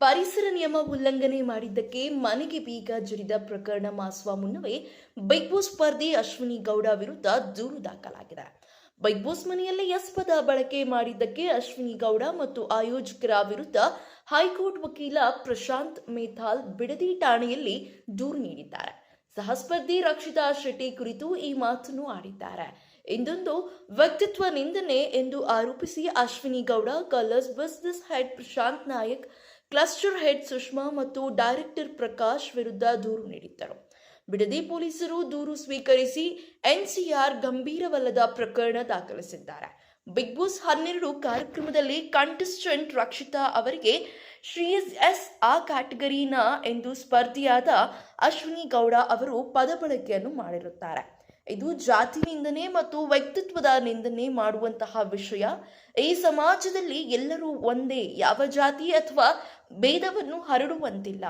ಪರಿಸರ ನಿಯಮ ಉಲ್ಲಂಘನೆ ಮಾಡಿದ್ದಕ್ಕೆ ಮನೆಗೆ ಬೀಗ ಜುರಿದ ಪ್ರಕರಣ ಮಾಸುವ ಮುನ್ನವೇ ಬಿಗ್ ಬಾಸ್ ಸ್ಪರ್ಧಿ ಅಶ್ವಿನಿ ಗೌಡ ವಿರುದ್ಧ ದೂರು ದಾಖಲಾಗಿದೆ. ಬಿಗ್ ಬಾಸ್ ಮನೆಯಲ್ಲಿ ಎಸ್ಪದ ಬಳಕೆ ಮಾಡಿದ್ದಕ್ಕೆ ಅಶ್ವಿನಿ ಗೌಡ ಮತ್ತು ಆಯೋಜಕರ ವಿರುದ್ಧ ಹೈಕೋರ್ಟ್ ವಕೀಲ ಪ್ರಶಾಂತ್ ಮೇಥಾಲ್ ಬಿಡದಿ ಠಾಣೆಯಲ್ಲಿ ದೂರು ನೀಡಿದ್ದಾರೆ. ಸಹಸ್ಪರ್ಧಿ ರಕ್ಷಿತಾ ಶೆಟ್ಟಿ ಕುರಿತು ಈ ಮಾತನ್ನು ಆಡಿದ್ದಾರೆ. ಇಂದೊಂದು ವ್ಯಕ್ತಿತ್ವ ನಿಂದನೆ ಎಂದು ಆರೋಪಿಸಿ Ashwini Gowda, Colors business head Prashanth Nayak cluster head Sushma ಮತ್ತು ಡೈರೆಕ್ಟರ್ ಪ್ರಕಾಶ್ ವಿರುದ್ಧ ದೂರು ನೀಡಿದ್ದರು. ಬಿಡದಿ ಪೊಲೀಸರು ದೂರು ಸ್ವೀಕರಿಸಿ ಎನ್ಸಿಆರ್ ಗಂಭೀರವಲ್ಲದ ಪ್ರಕರಣ ದಾಖಲಿಸಿದ್ದಾರೆ. ಬಿಗ್ ಬಾಸ್ ಹನ್ನೆರಡು ಕಾರ್ಯಕ್ರಮದಲ್ಲಿ ಕಂಟೆಸ್ಟೆಂಟ್ ರಕ್ಷಿತಾ ಅವರಿಗೆ ಶ್ರೀಯಸ್ ಎಸ್ ಆ ಕ್ಯಾಟಗರಿನ ಎಂದು ಸ್ಪರ್ಧಿಯಾದ ಅಶ್ವಿನಿ ಗೌಡ ಅವರು ಪದಬಳಕೆಯನ್ನು ಮಾಡಿರುತ್ತಾರೆ. ಇದು ಜಾತಿ ನಿಂದನೆ ಮತ್ತು ವ್ಯಕ್ತಿತ್ವದ ನಿಂದನೆ ಮಾಡುವಂತಹ ವಿಷಯ. ಈ ಸಮಾಜದಲ್ಲಿ ಎಲ್ಲರೂ ಒಂದೇ, ಯಾವ ಜಾತಿ ಅಥವಾ ಭೇದವನ್ನು ಹರಡುವಂತಿಲ್ಲ.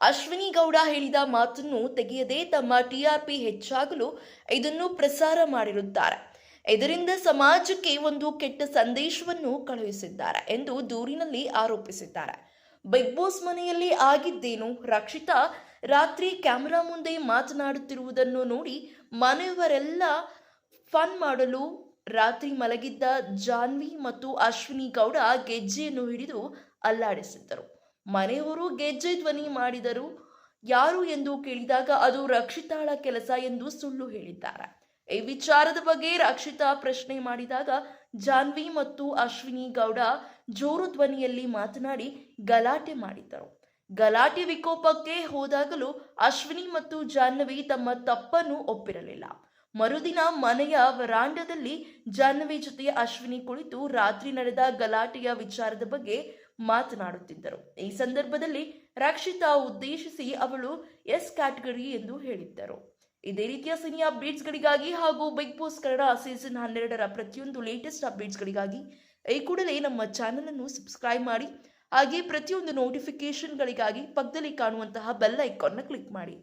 ಅಶ್ವಿನಿ ಗೌಡ ಹೇಳಿದ ಮಾತನ್ನು ತೆಗೆಯದೆ ತಮ್ಮ ಟಿಆರ್ಪಿ ಹೆಚ್ಚಾಗಲು ಇದನ್ನು ಪ್ರಸಾರ ಮಾಡಿರುತ್ತಾರೆ. ಇದರಿಂದ ಸಮಾಜಕ್ಕೆ ಒಂದು ಕೆಟ್ಟ ಸಂದೇಶವನ್ನು ಕಳುಹಿಸಿದ್ದಾರೆ ಎಂದು ದೂರಿನಲ್ಲಿ ಆರೋಪಿಸಿದ್ದಾರೆ. ಬಿಗ್ ಬಾಸ್ ಮನೆಯಲ್ಲಿ ಆಗಿದ್ದೇನು? ರಕ್ಷಿತಾ ರಾತ್ರಿ ಕ್ಯಾಮೆರಾ ಮುಂದೆ ಮಾತನಾಡುತ್ತಿರುವುದನ್ನು ನೋಡಿ ಮನೆಯವರೆಲ್ಲ ಫನ್ ಮಾಡಲು ರಾತ್ರಿ ಮಲಗಿದ್ದ ಜಾನ್ವಿ ಮತ್ತು ಅಶ್ವಿನಿ ಗೌಡ ಗೆಜ್ಜೆಯನ್ನು ಹಿಡಿದು ಅಲ್ಲಾಡಿಸಿದ್ದರು. ಮನೆಯವರು ಗೆಜ್ಜೆ ಧ್ವನಿ ಮಾಡಿದರು. ಯಾರು ಎಂದು ಕೇಳಿದಾಗ ಅದು ರಕ್ಷಿತಾಳ ಕೆಲಸ ಎಂದು ಸುಳ್ಳು ಹೇಳಿದ್ದಾರೆ. ಈ ವಿಚಾರದ ಬಗ್ಗೆ ರಕ್ಷಿತಾ ಪ್ರಶ್ನೆ ಮಾಡಿದಾಗ ಜಾನ್ವಿ ಮತ್ತು ಅಶ್ವಿನಿ ಗೌಡ ಜೋರು ಧ್ವನಿಯಲ್ಲಿ ಮಾತನಾಡಿ ಗಲಾಟೆ ಮಾಡಿದ್ದರು. ಗಲಾಟೆ ವಿಕೋಪಕ್ಕೆ ಹೋದಾಗಲೂ ಅಶ್ವಿನಿ ಮತ್ತು ಜಾಹ್ನವಿ ತಮ್ಮ ತಪ್ಪನ್ನು ಒಪ್ಪಿರಲಿಲ್ಲ. ಮರುದಿನ ಮನೆಯ ವರಾಂಡದಲ್ಲಿ ಜಾಹ್ನವಿ ಜೊತೆ ಅಶ್ವಿನಿ ಕುಳಿತು ರಾತ್ರಿ ನಡೆದ ಗಲಾಟೆಯ ವಿಚಾರದ ಬಗ್ಗೆ ಮಾತನಾಡುತ್ತಿದ್ದರು. ಈ ಸಂದರ್ಭದಲ್ಲಿ ರಕ್ಷಿತಾ ಉದ್ದೇಶಿಸಿ ಅವಳು ಎಸ್ ಕ್ಯಾಟಗರಿ ಎಂದು ಹೇಳಿದ್ದರು. ಇದೇ ರೀತಿಯ ಸಿನಿ ಅಪ್ಡೇಟ್ಸ್ಗಳಿಗಾಗಿ ಹಾಗೂ ಬಿಗ್ ಬಾಸ್ ಕನ್ನಡ ಸೀಸನ್ ಹನ್ನೆರಡರ ಪ್ರತಿಯೊಂದು ಲೇಟೆಸ್ಟ್ ಅಪ್ಡೇಟ್ಸ್ಗಳಿಗಾಗಿ ಈ ಕೂಡಲೇ ನಮ್ಮ ಚಾನಲನ್ನು ಸಬ್ಸ್ಕ್ರೈಬ್ ಮಾಡಿ ಹಾಗೆ ಪ್ರತಿಯೊಂದು ನೋಟಿಫಿಕೇಶನ್ಗಳಿಗಾಗಿ ಪಕ್ಕದಲ್ಲಿ ಕಾಣುವಂತಹ ಬೆಲ್ ಐಕಾನ್ನ ಕ್ಲಿಕ್ ಮಾಡಿ.